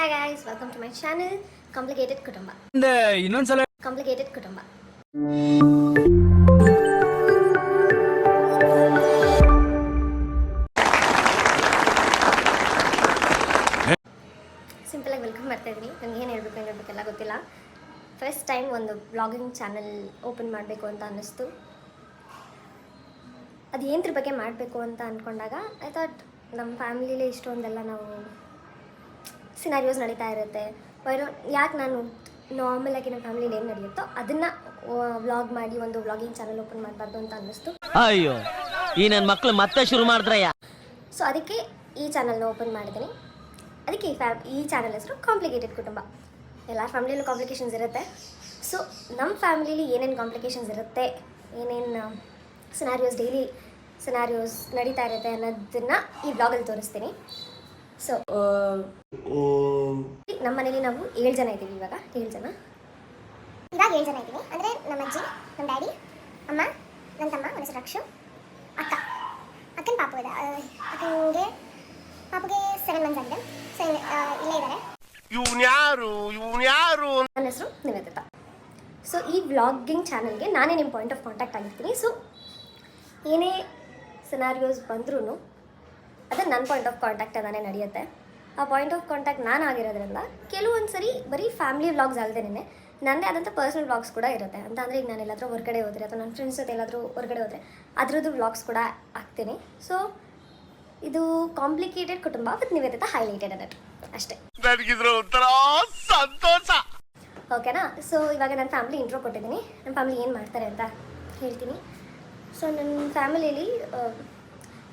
Hi guys welcome to my channel complicated ಕುಟುಂಬ ಇನ್ನೊಂದ್ಸಲ complicated ಕುಟುಂಬ ಸಿಂಪಲಾಗಿ ವೆಲ್ಕಮ್ ಮಾಡ್ತಾ ಇದ್ದೀನಿ ನನಗೆ ಏನು ಹೇಳ್ಬೇಕು ಏನು ಹೇಳ್ಬೇಕೆಲ್ಲ ಗೊತ್ತಿಲ್ಲ. ಫಸ್ಟ್ ಟೈಮ್ ಒಂದು ಬ್ಲಾಗಿಂಗ್ ಚಾನಲ್ ಓಪನ್ ಮಾಡಬೇಕು ಅಂತ ಅನ್ನಿಸ್ತು. ಅದು ಏನದ್ರ ಬಗ್ಗೆ ಮಾಡಬೇಕು ಅಂತ ಅಂದ್ಕೊಂಡಾಗ ಐ ಥಾಟ್ ನಮ್ಮ ಫ್ಯಾಮಿಲಿಲಿ ಇಷ್ಟೊಂದೆಲ್ಲ ನಾವು ಸಿನಾರಿಯೋಸ್ ನಡೀತಾ ಇರುತ್ತೆ. ಬರೋ ಯಾಕೆ ನಾನು ನಾರ್ಮಲಾಗಿ ನಮ್ಮ ಫ್ಯಾಮಿಲಿ ಏನು ನಡೆಯುತ್ತೋ ಅದನ್ನು ವ್ಲಾಗ್ ಮಾಡಿ ಒಂದು ವ್ಲಾಗಿಂಗ್ ಚಾನಲ್ ಓಪನ್ ಮಾಡಬಾರ್ದು ಅಂತ ಅನ್ನಿಸ್ತು. ಅಯ್ಯೋ ಈ ನನ್ನ ಮಕ್ಕಳು ಮತ್ತೆ ಶುರು ಮಾಡಿದ್ರಯ್ಯ? ಸೊ ಅದಕ್ಕೆ ಈ ಚಾನಲ್ನ ಓಪನ್ ಮಾಡಿದ್ದೀನಿ. ಅದಕ್ಕೆ ಈ ಫ್ಯಾ ಈ ಚಾನಲ್ ಹೆಸರು ಕಾಂಪ್ಲಿಕೇಟೆಡ್ ಕುಟುಂಬ. ಎಲ್ಲ ಫ್ಯಾಮಿಲಿಯಲ್ಲೂ ಕಾಂಪ್ಲಿಕೇಶನ್ಸ್ ಇರುತ್ತೆ. ಸೊ ನಮ್ಮ ಫ್ಯಾಮಿಲಿಲಿ ಏನೇನು ಕಾಂಪ್ಲಿಕೇಶನ್ಸ್ ಇರುತ್ತೆ ಏನೇನು ಸಿನಾರಿಯೋಸ್ ಡೈಲಿ ಸಿನಾರಿಯೋಸ್ ನಡೀತಾ ಇರುತ್ತೆ ಅನ್ನೋದನ್ನು ಈ ಬ್ಲಾಗಲ್ಲಿ ತೋರಿಸ್ತೀನಿ. ಸೊ ನಮ್ಮ ಮನೇಲಿ ನಾವು ಏಳು ಜನ ಇದ್ದೀವಿ ಇವಾಗ ಏಳು ಜನ. ಇವಾಗ ಏಳು ಜನ ಇದ್ದೀವಿ. ಅಂದರೆ ನಮ್ಮ ಅಜ್ಜಿ ನಮ್ಮ ಡ್ಯಾಡಿ ಅಮ್ಮ ನನ್ನ ತಮ್ಮ ನನ್ನ ಹೆಸರು ರಕ್ಷು ಅಕ್ಕ. ಅಕ್ಕನ ಪಾಪು ಇದೆ. ಅಕ್ಕನಿಗೆ ಪಾಪುಗೆ ಸೆವೆನ್ ಮಂತ್ಸ್ ಆಗಿದೆ. ಸೊ ಇಲ್ಲೇ ಇದ್ದಾರೆ. ಇವ್ನ್ಯಾರು ಇವ್ನ್ಯಾರು ನನ್ನ ಹೆಸರು ನಿವೇದಿತ. ಸೊ ಈ ವ್ಲಾಗಿಂಗ್ ಚಾನಲ್ಗೆ ನಾನೇ ನಿಮ್ಮ ಪಾಯಿಂಟ್ ಆಫ್ ಕಾಂಟ್ಯಾಕ್ಟ್ ಆಗಿರ್ತೀನಿ. ಸೊ ಏನೇ ಸಿನಾರಿಯೋಸ್ ಬಂದ್ರೂ ಅದು ನನ್ನ ಪಾಯಿಂಟ್ ಆಫ್ ಕಾಂಟ್ಯಾಕ್ಟ್ ಅದಾನೆ ನಡೆಯುತ್ತೆ. ಆ ಪಾಯಿಂಟ್ ಆಫ್ ಕಾಂಟ್ಯಾಕ್ಟ್ ನಾನು ಆಗಿರೋದ್ರಿಂದ ಕೆಲವೊಂದು ಸರಿ ಬರೀ ಫ್ಯಾಮಿಲಿ ವ್ಲಾಗ್ಸ್ ಅಲ್ಲದೇನೆ ನನ್ನದೇ ಆದಂಥ ಪರ್ಸ್ನಲ್ ವ್ಲಾಗ್ಸ್ ಕೂಡ ಇರುತ್ತೆ. ಅಂತ ಅಂದರೆ ಈಗ ನಾನು ಎಲ್ಲಾದರೂ ಹೊರಗಡೆ ಹೋದರೆ ಅಥವಾ ನನ್ನ ಫ್ರೆಂಡ್ಸ್ ಜೊತೆ ಎಲ್ಲಾದರೂ ಹೊರಗಡೆ ಹೋದರೆ ಅದರದ್ದು ವ್ಲಾಗ್ಸ್ ಕೂಡ ಹಾಕ್ತೀನಿ. ಸೊ ಇದು ಕಾಂಪ್ಲಿಕೇಟೆಡ್ ಕುಟುಂಬ ವಿತ್ ನಿವೇದಿತ ಹೈಲೈಟೆಡ್ ಅನ್ನೋದು. ಅಷ್ಟೇ. ಸಂತೋಷ. ಓಕೆನಾ? ಸೊ ಇವಾಗ ನನ್ನ ಫ್ಯಾಮಿಲಿ ಇಂಟ್ರೋ ಕೊಟ್ಟಿದ್ದೀನಿ. ನನ್ನ ಫ್ಯಾಮಿಲಿ ಏನು ಮಾಡ್ತಾರೆ ಅಂತ ಹೇಳ್ತೀನಿ. ಸೊ ನನ್ನ ಫ್ಯಾಮಿಲಿಲಿ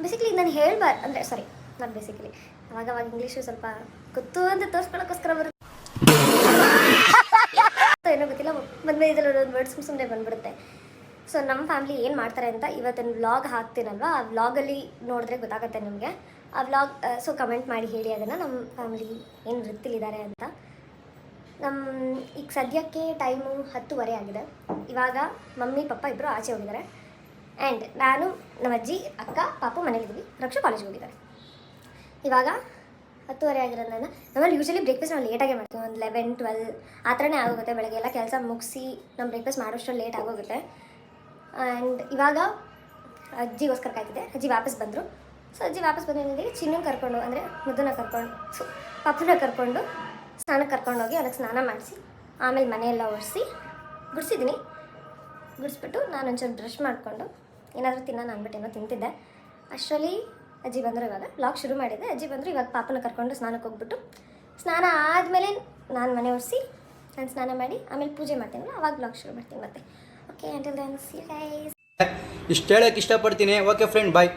ಬೇಸಿಕ್ಲಿ ನಾನು ಹೇಳ್ಬಾರ್ದು ಅಂದರೆ ಸಾರಿ ನಾನು ಬೇಸಿಕಲಿ ಅವಾಗ ಅವಾಗ ಇಂಗ್ಲೀಷು ಸ್ವಲ್ಪ ಗೊತ್ತು ಅಂತ ತೋರಿಸ್ಕೊಳ್ಳೋಕ್ಕೋಸ್ಕರ ಬರುತ್ತೆ ಏನೋ ಗೊತ್ತಿಲ್ಲ ಮದುವೆ ಇದರಲ್ಲಿ ಒಂದು ವರ್ಡ್ಸ್ ಸುಮ್ಮನೆ ಬಂದ್ಬಿಡುತ್ತೆ. ಸೊ ನಮ್ಮ ಫ್ಯಾಮಿಲಿ ಏನು ಮಾಡ್ತಾರೆ ಅಂತ ಇವತ್ತಿನ ವ್ಲಾಗ್ ಹಾಕ್ತೀನಲ್ವ? ಆ ವ್ಲಾಗಲ್ಲಿ ನೋಡಿದ್ರೆ ಗೊತ್ತಾಗುತ್ತೆ ನಿಮಗೆ. ಆ ವ್ಲಾಗ್ ಸೊ ಕಮೆಂಟ್ ಮಾಡಿ ಹೇಳಿ ಅದನ್ನು ನಮ್ಮ ಫ್ಯಾಮಿಲಿ ಏನು ವೃತ್ತಿಲಿದ್ದಾರೆ ಅಂತ. ನಮ್ಮ ಈಗ ಸದ್ಯಕ್ಕೆ ಟೈಮು ಹತ್ತುವರೆ ಆಗಿದೆ. ಇವಾಗ ಮಮ್ಮಿ, ಪಪ್ಪ ಇಬ್ಬರು ಆಚೆ ಹೋಗಿದ್ದಾರೆ. ಆ್ಯಂಡ್ ನಾನು ನಮ್ಮ ಅಜ್ಜಿ, ಅಕ್ಕ, ಪಾಪು ಮನೇಲಿದ್ದೀವಿ ರಕ್ಷಾ ಕಾಲೇಜ್ಗೆ ಹೋಗಿದ್ದಾರೆ. ಇವಾಗ ಹತ್ತುವರೆ ಆಗಿರೋದ್ರಿಂದ ನಮ್ಮಲ್ಲಿ ಯೂಶಲಿ ಬ್ರೇಕ್ಫಾಸ್ಟ್ ನಾವು ಲೇಟಾಗೆ ಮಾಡ್ತೀವಿ. ಒಂದು ಲೆವೆನ್ ಟ್ವೆಲ್ ಆ ಥರನೇ ಆಗೋಗುತ್ತೆ ಬೆಳಗ್ಗೆ. ಎಲ್ಲ ಕೆಲಸ ಮುಗಿಸಿ ನಮ್ಮ ಬ್ರೇಕ್ಫಾಸ್ಟ್ ಮಾಡೋಷ್ಟು ಲೇಟ್ ಆಗೋಗುತ್ತೆ. ಆ್ಯಂಡ್ ಇವಾಗ ಅಜ್ಜಿಗೋಸ್ಕರ ಕಾಯ್ತಿದ್ದೆ. ಅಜ್ಜಿ ವಾಪಸ್ ಬಂದರು. ಸೊ ಅಜ್ಜಿ ವಾಪಸ್ ಬಂದಿದ್ದೀವಿ ಚಿನ್ನ ಕರ್ಕೊಂಡು, ಅಂದರೆ ಮುದ್ದನ್ನ ಕರ್ಕೊಂಡು ಸೊ ಪಪ್ಪನ ಕರ್ಕೊಂಡು ಸ್ನಾನಕ್ಕೆ ಕರ್ಕೊಂಡೋಗಿ ಅದಕ್ಕೆ ಸ್ನಾನ ಮಾಡಿಸಿ, ಆಮೇಲೆ ಮನೆಯೆಲ್ಲ ಒರೆಸಿ, ಗುಡಿಸಿದ್ದೀನಿ. ಗುಡಿಸ್ಬಿಟ್ಟು ನಾನು ಒಂಚೂರು ಬ್ರಷ್ ಮಾಡಿಕೊಂಡು ಏನಾದರೂ ತಿನ್ನೋಣ ಅಂದ್ಬಿಟ್ಟು ಏನೋ ತಿಂತಿದ್ದೆ. ಅಷ್ಟರಲ್ಲಿ ಅಜ್ಜಿ ಬಂದರು ಇವಾಗ. ಬ್ಲಾಗ್ ಶುರು ಮಾಡಿದ್ದೆ ಅಜ್ಜಿ ಬಂದರು ಇವಾಗ ಪಾಪನ ಕರ್ಕೊಂಡು ಸ್ನಾನಕ್ಕೆ ಹೋಗ್ಬಿಟ್ಟು ಸ್ನಾನ ಆದಮೇಲೆ ನಾನು ಮನೆ ಒರೆಸಿ ನಾನು ಸ್ನಾನ ಮಾಡಿ ಆಮೇಲೆ ಪೂಜೆ ಮಾಡ್ತೀನಿ ಅವಾಗ ಬ್ಲಾಗ್ ಶುರು ಮಾಡ್ತೀನಿ ಮತ್ತೆ. Okay until then see guys ಇಷ್ಟು ಹೇಳಕ್ಕೆ ಇಷ್ಟಪಡ್ತೀನಿ. Okay friend bye